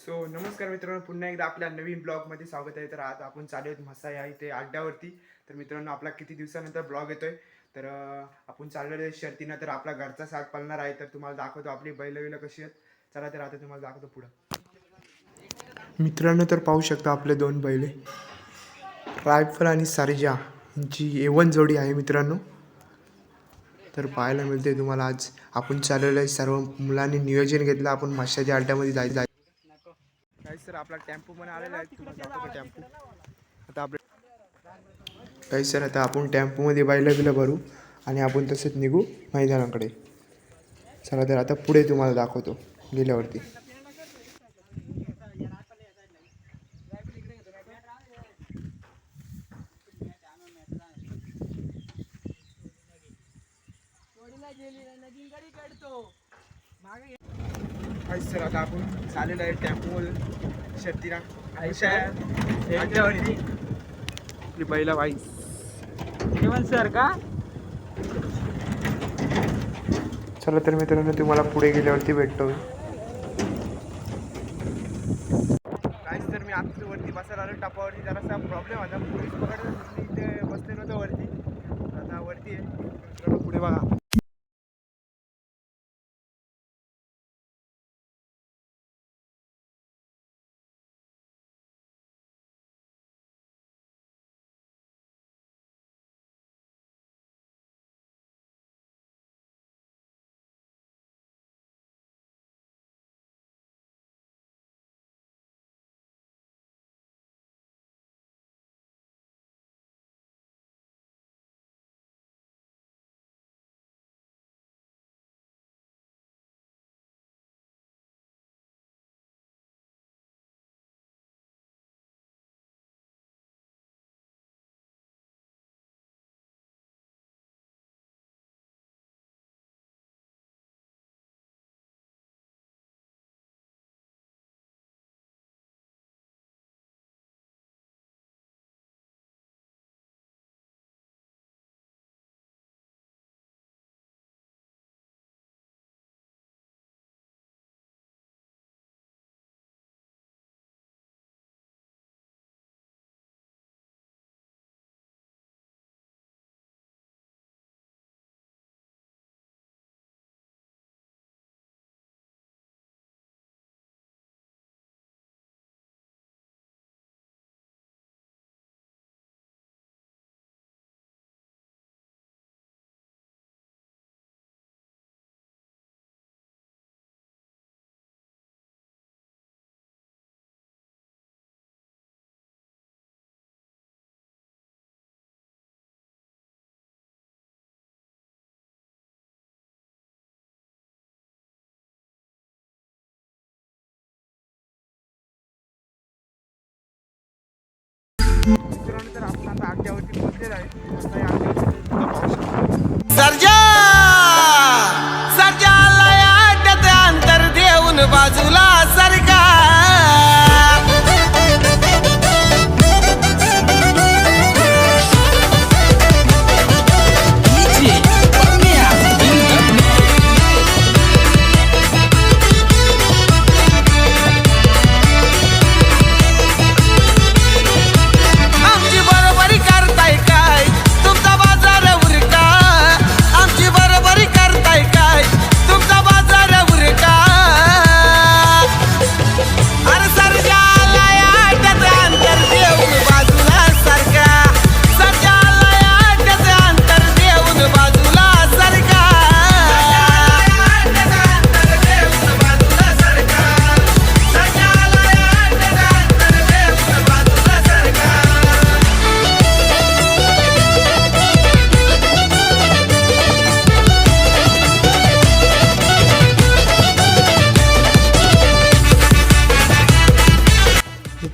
So नमस्कार मित्रांनो पुन्हा एकदा आपल्या नवीन ब्लॉगमध्ये स्वागत आहे. तर आज आपण चालू आहेत म्हसा या इथे अड्ड्यावरती तर मित्रांनो आपला किती दिवसानंतर ब्लॉग येतोय. तर आपण चाललेलो आहे शर्तीनं. तर आपला घरचा साग पालणार आहे. तर तुम्हाला दाखवतो आपली बैल बिलं कशी आहेत. चला तर आता तुम्हाला दाखवतो पुढं. मित्रांनो तर पाहू शकता आपले दोन बैले रायफल आणि सारजा यांची एवन जोडी आहे मित्रांनो. तर पाहायला मिळते तुम्हाला आज. आपण चाललेलं आहे सर्व मुलांनी नियोजन घेतलं. आपण माशाच्या अड्ड्यामध्ये जायचं आपला टेम्पो पण आलेला आहे तुम्हाला दाखवतो टेम्पो. आता आपले काही सर आता आपण टेम्पोमध्ये बायला बिलं भरू आणि आपण तसंच निघू मैदानाकडे. चला तर आता पुढे तुम्हाला दाखवतो गेल्यावरती. काही सर आता आपण. चाललेलं आहे टेम्पोमधून शर्तीला अड्ड्यावरती आपली बैला बाई जेवण सर का? चला तर मित्रांनो तुम्हाला पुढे गेल्यावरती भेटतो काहीच तर मी आता वरती बसायला आलो टपावरती जरासा प्रॉब्लेम होता पोलीस पकडत इथे बसले नव्हतं वरती. आता वरती आहे. पुढे बघा.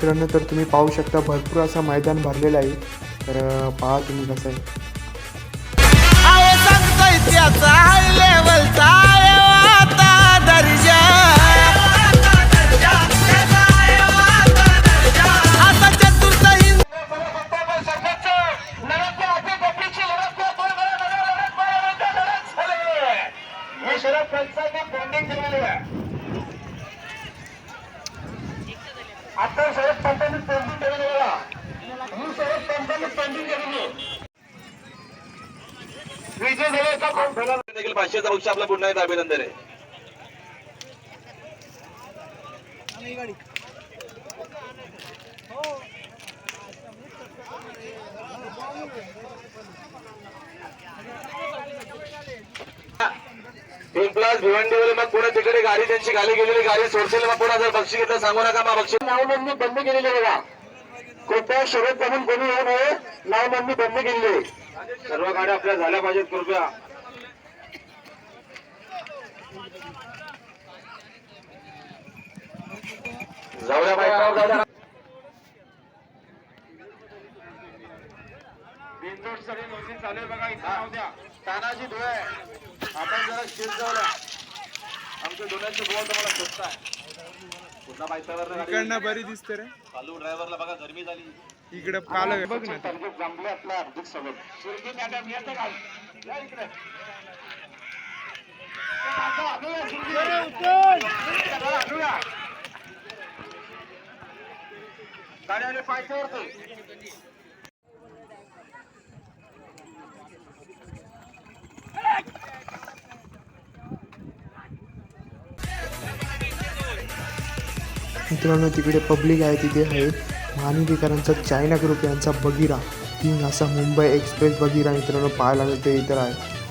मित्रांनो तर तुम्ही पाहू शकता भरपूर असं मैदान भरलेलं आहे. तर पहा तुम्ही कसं आहे. अहो सांगतोय त्याचा हाय लेवलचा आहे आता शरद पंतांनी पेंटिंग केलेली बघा ही शरद पंतांनी पेंटिंग केलेली विजय झाले का कोण? फेला देखील पाचशेचा पक्ष आपला पुन्हा एकदा अभिनंदन आहे. तीन प्लस भिवंडीवर मग तिकडे गाडी त्यांची खाली गेलेली गाडी सोडशील मग पुन्हा जर बक्षी घेतलं सांगू नका मग बक्षी नावनोंदणी बंद केलेली आहे बघा. कृपया शरद जमीन कोणी येऊ नये नावनोंदणी बंद केलेली आहे. सर्व गाड्या आपल्या झाल्या पाहिजेत कृपया. जाऊया जाऊया बिनजोड सगळी नोंदणी चालू आहे बघा इथं नाव द्या. तानाजी धुळे. आपण जरा शिर जाऊया आमच्या दोन्यांचे बोल तुम्हाला स्वस्त आहे. पुन्हा बाईकावर इकडनं बरी दिसते रे. चालू ड्रायव्हरला बघा गरमी झाली. इकडं काल बघ ना. तालुक्यात जमले आपलं हार्दिक स्वागत. शिर्के मॅडम येतं का या इकडे. शिर्के. मित्रांनो तिकडे पब्लिक आहे तिथे आहे. महानिधिकरांचा चायना ग्रुप यांचा बगिरा. किंग असा मुंबई एक्सप्रेस बगिरा मित्रांनो पाहायला मिळतो इतर आहे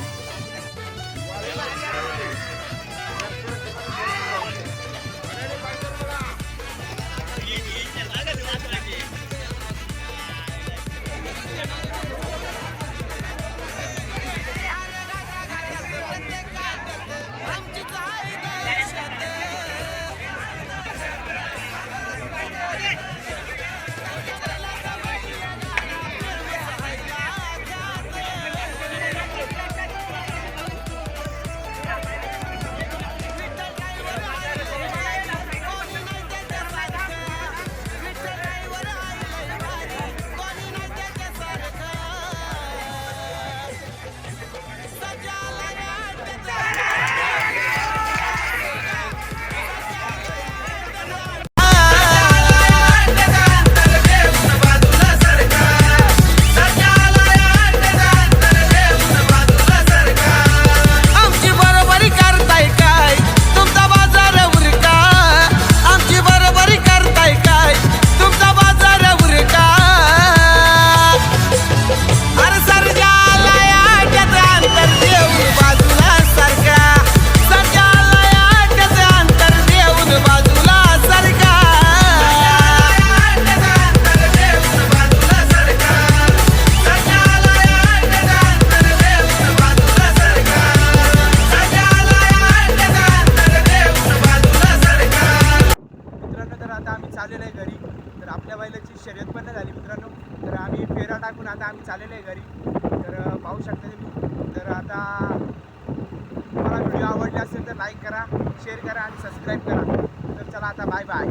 करा शेअर करा आणि सबस्क्राईब करा. तर चला आता बाय बाय